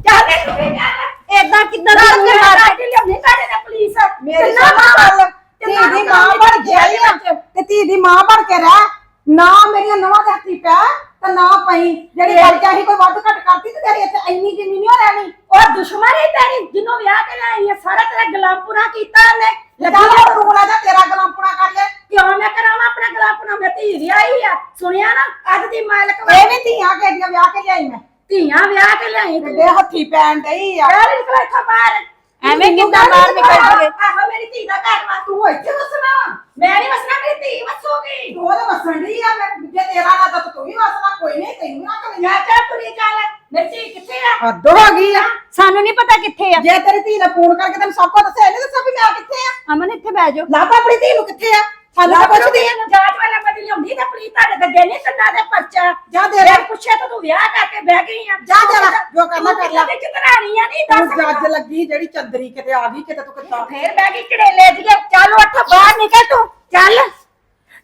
ਚੱਲ ਨਿਕਲ ਏਦਾਂ ਕਿੱਦਾਂ ਮਾਰ ਮਾਰ ਕੇ ਲਿਆਉਣੀ ਸਾਡੇ ਤੇ ਪੁਲਿਸ। ਮੇਰੀ ਤੇ ਧੀ ਦੀ ਮਾਂ ਬਣ ਕੇ ਆਈ ਆ। ਤੇ ਧੀ ਦੀ ਮਾਂ ਬਣ ਕੇ ਰਹਿ। ਨਾ ਮੇਰੀਆਂ ਨਵਾਂ ਦੇ ਹੱਥੀ ਪੈ। ਤੇ ਨਾ ਪਈ। ਜਿਹੜੀ ਗੱਲ ਚਾਹੀ ਕੋਈ ਵੱਧ ਘੱਟ ਕਰਤੀ ਤੇ ਤੇਰੀ ਇੱਥੇ ਇੰਨੀ ਜਿੰਨੀ ਨਹੀਂ ਰਹਿਣੀ। ਉਹ ਦੁਸ਼ਮਣ ਹੈ ਤੇਰੀ ਜਿਹਨੂੰ ਵਿਆਹ ਕੇ ਲਿਆਈ ਆ ਸਾਰਾ ਤੇਰਾ ਗੁਲਾਮ ਪੂਰਾ ਕੀਤਾ ਉਹਨੇ। ਲੱਗਾ ਤੂੰ ਰਾਜਾ ਤੇਰਾ ਗਲਾਮਪੁਣਾ ਕਰ ਲੈ ਕਿਉਂ ਮੈਂ ਕਰਾਵਾਂ ਆਪਣਾ ਗੁਲਾਮ ਪੂਰਾ ਮੈਂ ਧੀ ਵਿਆਹੀ ਆ। ਸੁਣਿਆ ਨਾ? ਅੱਜ ਦੀ ਮਾਲਕ ਵਾ। ਇਹ ਵੀ ਧੀਆਂ ਕਿਹਦੀਆਂ ਵਿਆਹ ਕੇ ਲਿਆਈ ਮੈਂ? ਧੀਆਂ ਵਿਆਹ ਕੇ ਲਿਆਈ ਤੂੰ। ਹੱਥੀ ਪੈਣ ਡਈ ਆ। ਯਾਰ ਨਿਕਲ ਇੱਥੋਂ ਬਾਹਰ। ਐਵੇਂ ਕਿੱਦਾਂ ਬਾਹਰ ਨਿਕਲ ਜੂਗੇ ਆਹੋ ਮੇਰੀ ਧੀ ਦਾ ਘਰ ਵਾ ਤੂੰ ਇੱਥੇ ਵਸਣਾ ਵਾ। ਮੈਂ ਨਹੀਂ ਵਸਣਾ ਮੇਰੀ ਧੀ ਵਸੂਗੀ। ਤੂੰ ਉਹਦੇ ਵਸਣ ਡਈ ਆ ਮੈਂ ਜੇ ਤੇਰਾ ਨਾ ਤਾਂ ਤੂੰ ਵੀ ਵਸਣਾ ਕੋਈ ਨਹੀਂ ਤੈਨੂੰ ਨਾ ਕਰੇ ਜਾ ਚੱਲ ਤੁਰੀ ਚੱਲ। ਮੇਰੀ ਧੀ ਕਿੱਥੇ ਆ? ਹੱਦ ਹੋ ਗਈ ਆ। ਸਾਨੂੰ ਨਹੀਂ ਪਤਾ ਕਿੱਥੇ ਆ। ਜੇ ਤੇਰੀ ਧੀ ਨੇ ਫੋਨ ਕਰਕੇ ਤੈਨੂੰ ਸਭ ਕੁਝ ਦੱਸਿਆ ਨਹੀਂ ਦੱਸਿਆ ਵੀ ਮੈਂ ਕਿੱਥੇ ਆ? ਅਮਨ ਇੱਥੇ ਬਹਿ ਜਾਓ। ਲੱਭ ਆਪਣੀ ਧੀ ਨੂੰ ਕਿੱਥੇ ਆ? ਸਾਨੂੰ ਤਾਂ ਪੁੱਛਦੀ ਆ। ਜਾਂਚ ਵਾਲਾ ਬਦਲੀ ਹੁੰਦੀ ਤਾਂ ਪੁਲਿਸ ਤੁਹਾਡੇ ਤੇ ਦੇਣੀ ਤੰਨਾ ਦੇ ਪਰਚਾ। ਜਾ ਦੇ। ਜੇ ਪੁੱਛਿਆ ਤਾਂ ਤੂੰ ਵਿਆਹ ਕਰਕੇ ਬਹਿ ਗਈ ਆ। ਜਾ ਜਰਾ, ਜੋ ਕਰਨਾ ਕਰ ਲੈ। ਤੇ ਚਤਰਾਣੀਆਂ ਨਹੀਂ ਤੂੰ ਦੱਸ ਜੱਜ ਲੱਗੀ ਜਿਹੜੀ ਚੰਦਰੀ ਕਿਤੇ ਆ ਗਈ ਕਿਤੇ ਤੂੰ ਕਿੱਦਾਂ? ਫੇਰ ਬਹਿ ਗਈ ਚੜੇਲੇ ਜੀਏ ਚੱਲ ਉੱਠ ਬਾਹਰ ਨਿਕਲ ਤੂੰ। ਚੱਲ।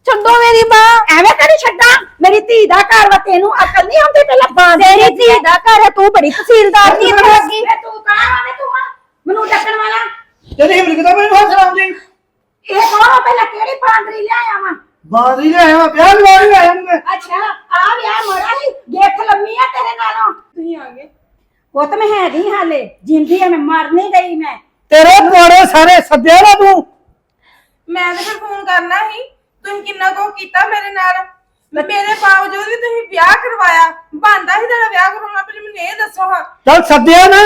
ਛੱਡੋ ਮੇਰੀ ਬਾਹ ਐਵੇਂ ਕਰੀ ਛੱਡਾਂ। ਮੇਰੀ ਧੀ ਦਾ ਘਰ ਵਾ ਤੈਨੂੰ ਅਕਲ ਨਹੀਂ ਆਉਂਦੀ ਪਹਿਲਾਂ ਬਾਂਦ ਤੇਰੀ ਧੀ ਦਾ ਘਰ ਹੈ ਤੂੰ ਬੜੀ ਤਹਿਸੀਲਦਾਰ ਲੱਗੀ ਤੂੰ ਕਹਾਂ ਆਵੇਂ ਤੂੰ ਆ ਮੈਨੂੰ ਡੱਕਣ ਵਾਲਾ। ਤੇਰੀ ਹਿਮਤ ਕਿਦਾਂ ਮੈਨੂੰ ਹੱਥ ਲਾਉਂਦੀ ਇਹ ਕੌਣ ਆ ਪਹਿਲਾਂ ਕਿਹੜੀ ਬਾਂਦਰੀ ਲਿਆਇਆ ਵਾ? ਬਾਦਰੀ ਲੈ ਆਇਆ ਵਿਆਹ ਲਵਾ ਲਈ ਆਇਆ ਮੈਂ। ਅੱਛਾ ਆ ਵਿਆਹ ਮਰਾ ਨਹੀਂ ਗੇਠ ਲੰਮੀ ਆ ਤੇਰੇ ਨਾਲੋਂ। ਤੁਸੀਂ ਆ ਗਏ। ਪੁੱਤ ਮੈਂ ਹੈਗੀ ਹਾਲੇ ਜਿੰਦੀ ਆ ਮੈਂ ਮਰ ਨਹੀਂ ਗਈ ਮੈਂ। ਤੇਰੇ ਪੁਆੜੇ ਸਾਰੇ ਸੱਦਿਆ ਨਾ ਤੂੰ। ਮੈਂ ਤਾਂ ਫਿਰ ਫੋਨ ਕਰਨਾ ਸੀ ਤੁਸੀਂ ਕਿੰਨਾ ਕੁ ਕੀਤਾ ਮੇਰੇ ਨਾਲ? ਮੇਰੇ ਬਾਵਜੂਦ ਵੀ ਤੁਸੀਂ ਵਿਆਹ ਕਰਵਾਇਆ ਬੰਦਾ ਸੀ ਤੁਹਾਡਾ ਵਿਆਹ ਕਰਾਉਣਾ ਪਹਿਲੇ ਮੈਨੂੰ ਇਹ ਦੱਸੋ ਹਾਂ। ਚੱਲ ਸੱਦਿਆ ਨਾ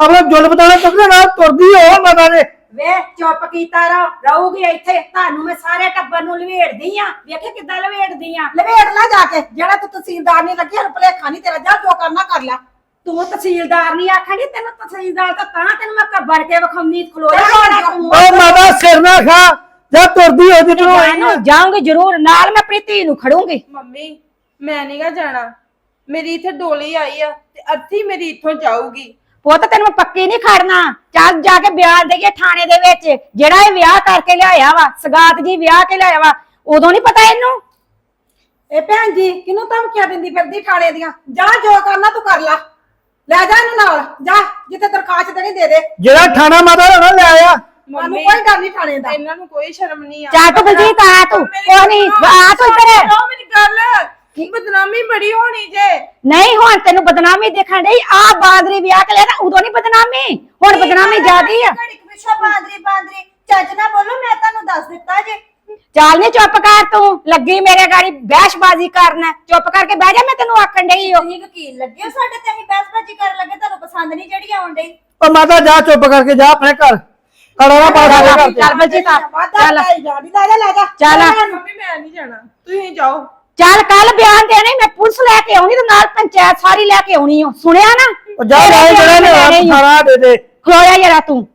ਆਪਣਾ ਜੁਲ ਬਤਾਣਾ ਤੁਰਦੇ ਨਾਲ ਤੁਰਦੀ ਹੋ ਮਾਤਾ ਨੇ ਵੇ ਚੁੱਪ ਕੀਤਾ ਰਹੋ। ਰਹੂਗੀ ਇੱਥੇ। ਤੁਹਾਨੂੰ ਮੈਂ ਸਾਰੇ ਟੱਬਰ ਨੂੰ ਲਵੇੜਦੀ ਆ। ਵੇਖੇ ਕਿੱਦਾਂ ਲਵੇੜਦੀ ਆ? ਲਵੇੜ ਲੈ ਜਾ ਕੇ। ਜਿਹੜਾ ਤੂੰ ਤਹਿਸੀਲਦਾਰ ਨਹੀਂ ਲੱਗੀ ਹਰ ਭਲੇਖਾ ਨਹੀਂ ਤੇਰਾ। ਜਾ ਜੋ ਕਰਨਾ ਕਰ ਲੈ। ਤੂੰ ਤਹਿਸੀਲਦਾਰ ਨਹੀਂ ਆਖਣੀ ਤੈਨੂੰ ਤਹਿਸੀਲਦਾਰ ਤਾਂ ਤਾਂ ਤੈਨੂੰ ਮੈਂ ਕੱਬੜ ਕੇ ਵਿਖਾਉਣੀ ਖਲੋਇਆ ਓ ਮਾਤਾ ਸਿਰ ਨਾ ਖਾ। ਜਾ ਤੁਰਦੀ ਹੋ ਜਿੱਦੋਂ ਜਾਨੂੰ ਜਾਊਂਗੀ ਜ਼ਰੂਰ। ਨਾਲ ਮੈਂ ਆਪਣੀ ਧੀ ਨੂੰ ਖੜੂੰਗੀ। ਮੰਮੀ ਮੈਂ ਨਹੀਂਗਾ ਜਾਣਾ। ਮੇਰੀ ਇੱਥੇ ਡੋਲੀ ਆਈ ਆ ਤੇ ਅੱਧੀ ਮੇਰੀ ਇੱਥੋਂ ਜਾਊਗੀ। ਪੁੱਤ ਤੈਨੂੰ ਮੈਂ ਪੱਕੀ ਨਹੀਂ ਖੜਨਾ। ਚੱਲ ਜਾ ਕੇ ਬਿਆਨ ਦੇਈਏ ਥਾਣੇ ਦੇ ਵਿੱਚ। ਜਿਹੜਾ ਇਹ ਵਿਆਹ ਕਰਕੇ ਲਿਆਇਆ ਵਾ ਸਗਾਤ ਜੀ ਵਿਆਹ ਕੇ ਲਿਆਇਆ ਵਾ ਉਦੋਂ ਨਹੀਂ ਪਤਾ ਇਹਨੂੰ? ਇਹ ਭੈਣ ਜੀ ਕਿਹਨੂੰ ਧਮਕੀਆਂ ਦਿੰਦੀ ਫਿਰਦੀ ਥਾਣੇ ਦੀਆਂ? ਜਾ ਜੋ ਕਰਨਾ ਤੂੰ ਕਰ ਲੈ। ਲੈ ਜਾ ਇਹਨੂੰ ਨਾਲ। ਜਾ ਜਿੱਥੇ ਦਰਖਾਸਤ ਦੇਣੀ ਦੇ ਦੇ। ਜਿਹੜਾ ਠਾਣਾ ਮਾਤਾ ਹੋਣਾ ਲੈ ਆਇਆ। ਸਾਨੂੰ ਕੋਈ ਡਰ ਨਹੀਂ ਥਾਣੇ ਦਾ। ਇਹਨਾਂ ਨੂੰ ਕੋਈ ਸ਼ਰਮ ਨਹੀਂ ਆ। ਜਾ ਤੂੰ ਬਲਜੀਤ ਆ ਤੂੰ। ਕੋਈ ਨਹੀਂ ਆ ਤੂੰ ਇੱਧਰ। ਸੁਣੋ ਮੇਰੀ ਗੱਲ। ਬਦਨਾਮੀ ਬੜੀ ਹੋਣੀ ਜੇ? ਨਹੀਂ ਹੁਣ ਤੈਨੂੰ ਬਦਨਾਮੀ ਦੇਖਣ ਡਈ ਆ ਬਾਦਰੀ ਵਿਆਹ ਕੇ ਲਿਆ ਤਾਂ ਉਦੋਂ ਨਹੀਂ ਬਦਨਾਮੀ ਹੁਣ ਬਦਨਾਮੀ ਜ਼ਿਆਦੀ ਆ। ਘੜੀ ਪਿੱਛੇ ਬਾਂਦਰੀ ਬਾਂਦਰੀ ਚੱਜ ਨਾ ਬੋਲੋ ਮੈਂ ਤੁਹਾਨੂੰ ਦੱਸ ਦਿੱਤਾ ਜੇ। ਚੱਲ ਨਹੀਂ ਚੁੱਪ ਕਰ ਤੂੰ ਲੱਗੀ ਮੇਰੇ ਗਾੜੀ ਬਹਿਸ਼ਬਾਜ਼ੀ ਕਰਨ ਚੁੱਪ ਕਰਕੇ ਬਹਿ ਜਾ ਮੈਂ ਤੈਨੂੰ ਆਖਣ ਡਈ ਓ। ਤੁਸੀਂ ਵਕੀਲ ਲੱਗੇ ਹੋ ਸਾਡੇ ਤੇ ਅਸੀਂ ਬਹਿਸਬਾਜ਼ੀ ਕਰਨ ਲੱਗੇ ਤੁਹਾਨੂੰ ਪਸੰਦ ਨਹੀਂ ਜਿਹੜੀ ਆਉਣ ਡਈ। ਓ ਮਾਤਾ ਜਾ ਚੁੱਪ ਕਰਕੇ ਜਾ ਆਪਣੇ ਘਰ। ਕੜਾ ਨਾ ਪਾ ਸਾਡੇ ਘਰ ਚੱਲ ਬਲਜੀਤ ਆ ਚੱਲ ਜਾ ਲੈ ਜਾ ਲੈ ਜਾ ਚੱਲ। ਮੰਮੀ ਮੈਂ ਨਹੀਂ ਜਾਣਾ। ਤੁਸੀਂ ਜਾਓ। ਚੱਲ ਕੱਲ ਬਿਆਨ ਦੇਣੇ ਮੈਂ ਪੁਲਿਸ ਲੈ ਕੇ ਆਉਣੀ ਤੇ ਨਾਲ ਪੰਚਾਇਤ ਸਾਰੀ ਲੈ ਕੇ ਆਉਣੀ ਓ ਸੁਣਿਆ ਨਾ? ਓ ਜਾ ਲੈ ਜਿਹੜਾ ਲਿਆ ਥਾਣਾ ਦੇ ਦੇ। ਖਲੋਇਆ ਜਰਾ ਤੂੰ।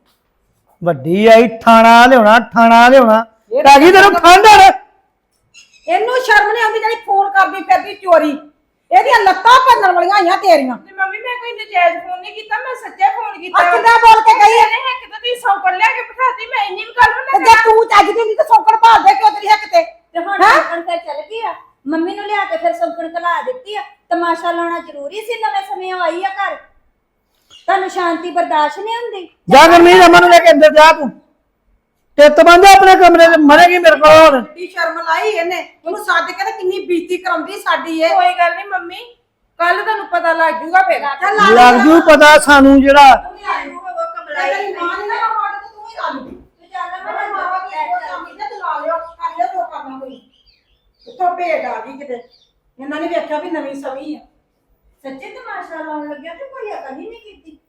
ਵੱਡੀ ਆਈ ਥਾਣਾ ਲਿਆਉਣਾ ਥਾਣਾ ਲਿਆਉਣਾ। ਪੈ ਗਈ ਤੈਨੂੰ ਖੰਡਰ ਇਹਨੂੰ ਸ਼ਰਮ ਨਹੀਂ ਆਉਂਦੀ ਜਿਹੜੀ ਫੋਨ ਕਰਦੀ ਫਿਰਦੀ ਚੋਰੀ। ਇਹਦੀਆਂ ਲੱਤਾਂ ਭੰਨਣ ਵਾਲੀਆਂ ਆਈਆਂ ਤੇਰੀਆਂ। ਤੇ ਮੰਮੀ ਮੈਂ ਕੋਈ ਨਜਾਇਜ਼ ਫੋਨ ਨਹੀਂ ਕੀਤਾ ਮੈਂ ਸੱਚਾ ਫੋਨ ਕੀਤਾ। ਆ ਕਿੱਦਾਂ ਬੋਲ ਕੇ ਗਈ ਹੈ? ਇਹਨੇ ਹੱਕ ਤਾਂ ਤੁਸੀਂ ਸੌਕੜ ਲਿਆ ਕੇ ਬਿਠਾਤੀ ਮੈਂ ਇੰਨੀ ਵੀ ਗੱਲ ਤੇ ਨਾ ਜੇ ਤੂੰ ਚੱਜ ਦੀ ਨਹੀਂ ਤੇ ਸੌਕੜ ਭਾਲ ਦੇ ਕਿਉਂ ਤੇਰੀ ਹੱਕ ਤੇ? ਤੇ ਹੁਣ ਸੌਂਕਣ ਫਿਰ ਚੱਲ ਗਈ ਆ। ਮੰਮੀ ਨੂੰ ਲਿਆ ਕੇ ਫਿਰ ਸੌਂਕਣ ਕਲਾ ਦਿੱਤੀ ਆ। ਤਮਾਸ਼ਾ ਲਾਉਣਾ ਜ਼ਰੂਰੀ ਸੀ ਨਵੇਂ ਸਮੇਂ ਆਈ ਆ ਘਰ। ਤੁਹਾਨੂੰ ਸ਼ਾਂਤੀ ਬਰਦਾਸ਼ਤ ਨਹੀਂ ਹੁੰਦੀ? ਜਾ ਗਰਮੀਤ ਅਮਨ ਨੂੰ ਲੈ ਕੇ ਅੰਦਰ ਜਾ ਤੂੰ। ਤੇ ਤਬੰਦੇ ਆਪਣੇ ਕਮਰੇ 'ਚ ਮਰੇਗੀ ਮੇਰੇ ਕੋਲ ਹੁਣ ਕੀ ਸ਼ਰਮ ਲਾਈ ਇਹਨੇ। ਉਹਨੂੰ ਸੱਦ ਕੇ ਤੇ ਕਿੰਨੀ ਬੀਤੀ ਕਰਾਉਂਦੀ ਸਾਡੀ ਇਹ। ਕੋਈ ਗੱਲ ਨਹੀਂ ਮੰਮੀ ਕੱਲ ਤੁਹਾਨੂੰ ਪਤਾ ਲੱਗ ਜੂਗਾ ਫਿਰ। ਚੱਲ ਲੱਗ ਜੂ ਪਤਾ ਸਾਨੂੰ ਜਿਹੜਾ ਤੇਰੀ ਮਾਂ ਨੇ ਨਾ ਮਾਰ ਤੇ ਹੀ ਲਾ ਲਈ ਤੂੰ ਚੱਲ ਮੈਂ ਮਾਵਾ ਦੀ ਕੋਈ ਕੰਮ ਨਹੀਂ ਤੇ ਤੂੰ ਲਾ ਲਿਓ। ਕਰ ਲਿਓ ਜੋ ਕਰਨਾ ਕੋਈ। ਉੱਥੋਂ ਭੇਡ ਆ ਗਈ ਕਿਤੇ? ਇਹਨਾਂ ਨੇ ਵੇਖਿਆ ਵੀ ਨਵੀਂ ਸਵੀ ਆ। ਸੱਚੇ ਤਮਾਸ਼ਾ ਲਾਉਣ ਲੱਗਿਆ ਤੇ ਕੋਈ ਅਕਲ ਹੀ ਨਹੀਂ ਕੀਤੀ।